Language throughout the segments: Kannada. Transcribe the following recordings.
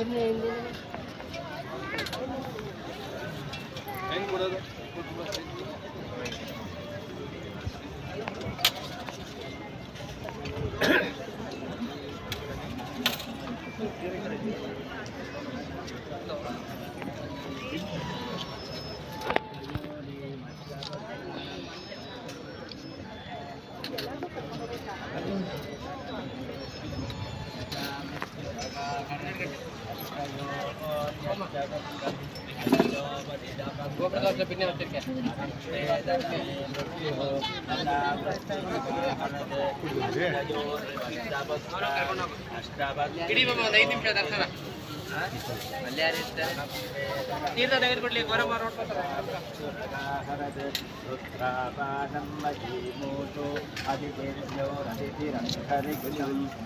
Gracias. ಒಂದು ಐದು ನಿಮಿಷ ದರ್ಶನ ತೀರ್ಥ ತೆಗೆದುಕೊಡ್ಲಿ ಗೋರಮ್ಮ ನೋಡ್ಕೊತಾರೆ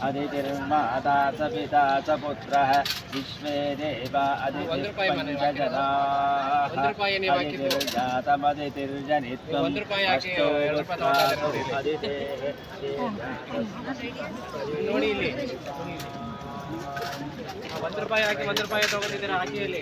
अदितिर्माता च पिता च पुत्रः विश्वे देवा ಒಂದು ರೂಪಾಯಿ ಮನೆ अदितिर्पञ्चजनाः ಒಂದು ರೂಪಾಯಿ ನೀವು ಹಾಕಿದ್ದು. अदितिर्जातमदितिर्जनित्वम् ಒಂದು ರೂಪಾಯಿ ಹಾಕಿ ಎರಡು ರೂಪಾಯಿ ತಗೊಳ್ತಾರೆ ನೋಡಿ ಇಲ್ಲಿ. अदितेः ನೋಡಿ ಇಲ್ಲಿ ಒಂದು ರೂಪಾಯಿ ಹಾಕಿ ಒಂದು ರೂಪಾಯಿ ತಗೊಂಡಿದ್ದೀರಾ ಹಾಕಿ ಇಲ್ಲಿ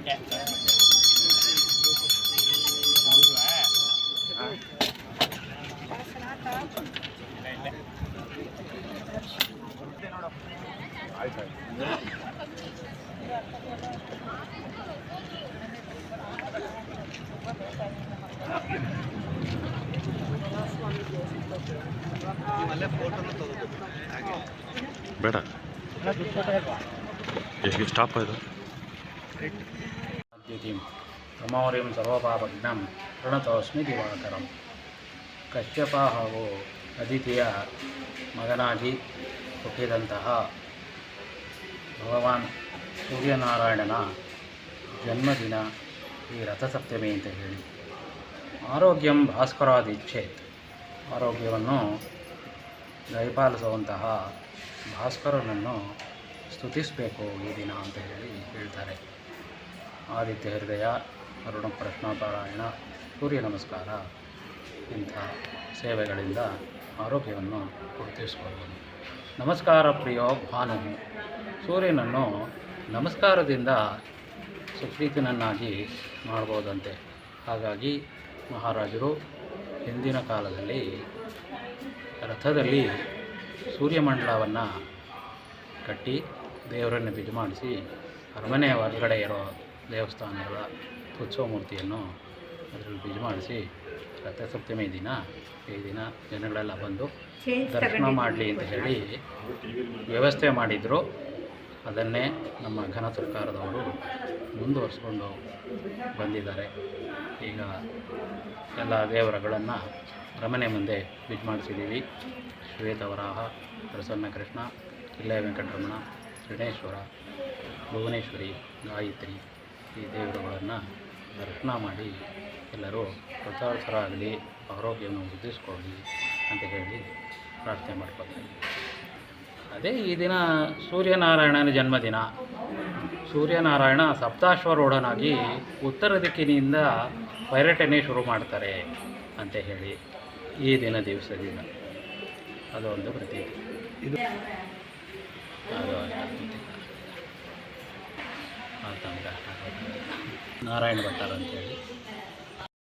ಅದನ್ನ ಕೊಡೋಣ. ಇಲ್ಲ ಬೇಡ ಎಷ್ಟು ಸ್ಟಾಪ್ ಆಯ್ತು ದ್ಯುತಿಂ ಅಮೌರಿಂ ಸರ್ವಪಾಪಜ್ಞಂ ಪ್ರಣತೋಸ್ಮಿ ದಿವಾಕರಂ. ಕಶ್ಯಪ ಹಾಗೂ ಅದಿತಿಯ ಮಗನಾಗಿ ಹುಟ್ಟಿದಂತಹ ಭಗವಾನ್ ಸೂರ್ಯನಾರಾಯಣನ ಜನ್ಮದಿನ ಈ ರಥಸಪ್ತಮಿ ಅಂತ ಹೇಳಿ. ಆರೋಗ್ಯಂ ಭಾಸ್ಕರಾದಿಚ್ಛೇತ್. ಆರೋಗ್ಯವನ್ನು ದಯಪಾಲಿಸುವಂತಹ ಭಾಸ್ಕರನನ್ನು ಸ್ತುತಿಸಬೇಕು ಈ ದಿನ ಅಂತ ಹೇಳಿ. ಆದಿತ್ಯ ಹೃದಯ ಅರುಣ ಪ್ರಶ್ನೋಪಾರಾಯಣ ಸೂರ್ಯ ನಮಸ್ಕಾರ ಇಂಥ ಸೇವೆಗಳಿಂದ ಆರೋಗ್ಯವನ್ನು ಗುರುತಿಸಬಹುದು ನಮಸ್ಕಾರ ಪ್ರಿಯೋ ಭಾನು. ಸೂರ್ಯನನ್ನು ನಮಸ್ಕಾರದಿಂದ ಸುಪ್ರೀತನನ್ನಾಗಿ ಮಾಡ್ಬೋದಂತೆ. ಹಾಗಾಗಿ ಮಹಾರಾಜರು ಹಿಂದಿನ ಕಾಲದಲ್ಲಿ ರಥದಲ್ಲಿ ಸೂರ್ಯಮಂಡಲವನ್ನು ಕಟ್ಟಿ ದೇವರನ್ನು ಬಿಜಮಾಡಿಸಿ ಅರಮನೆಯ ಹೊರಗಡೆ ಇರೋ ದೇವಸ್ಥಾನಗಳ ಉತ್ಸವ ಮೂರ್ತಿಯನ್ನು ಅದರಲ್ಲಿ ಬಿಜಮಾಡಿಸಿ ರಥಸಪ್ತಮಿ ದಿನ ಈ ದಿನ ಜನಗಳೆಲ್ಲ ಬಂದು ದರ್ಶನ ಮಾಡಲಿ ಅಂತ ಹೇಳಿ ವ್ಯವಸ್ಥೆ ಮಾಡಿದರು. ಅದನ್ನೇ ನಮ್ಮ ಘನ ಸರ್ಕಾರದವರು ಮುಂದುವರಿಸ್ಕೊಂಡು ಬಂದಿದ್ದಾರೆ. ಈಗ ಎಲ್ಲ ದೇವರುಗಳನ್ನು ರಮನೆ ಮುಂದೆ ಬಿಜ್ ಮಾಡಿಸಿದ್ದೀವಿ. ಶ್ವೇತವರಾಹ ಪ್ರಸನ್ನ ಕೃಷ್ಣ ಇಲ್ಲೇ ವೆಂಕಟರಮಣ ಶ್ರೀಣೇಶ್ವರ ಭುವನೇಶ್ವರಿ ಗಾಯತ್ರಿ ಈ ದೇವರುಗಳನ್ನು ದರ್ಶನ ಮಾಡಿ ಎಲ್ಲರೂ ಕೃತಾರ್ಥರಾಗಲಿ ಆರೋಗ್ಯವನ್ನು ವೃದ್ಧಿಸ್ಕೊಳ್ಳಿ ಅಂತ ಹೇಳಿ ಪ್ರಾರ್ಥನೆ ಮಾಡ್ಕೊಳ್ತೀನಿ. ಅದೇ ಈ ದಿನ ಸೂರ್ಯನಾರಾಯಣನ ಜನ್ಮದಿನ. ಸೂರ್ಯನಾರಾಯಣ ಸಪ್ತಾಶ್ವರೂಢನಾಗಿ ಉತ್ತರ ದಿಕ್ಕಿನಿಂದ ಪೈರಟನೆ ಶುರು ಮಾಡ್ತಾರೆ ಅಂತ ಹೇಳಿ ಈ ದಿನ ದಿವಸದಿಂದ ಅದು ಒಂದು ಪ್ರತೀತಿ. ಇದು ಅದು ನಮ್ಗೆ ನಾರಾಯಣ ಭಟ್ಟರು ಅಂತೇಳಿ.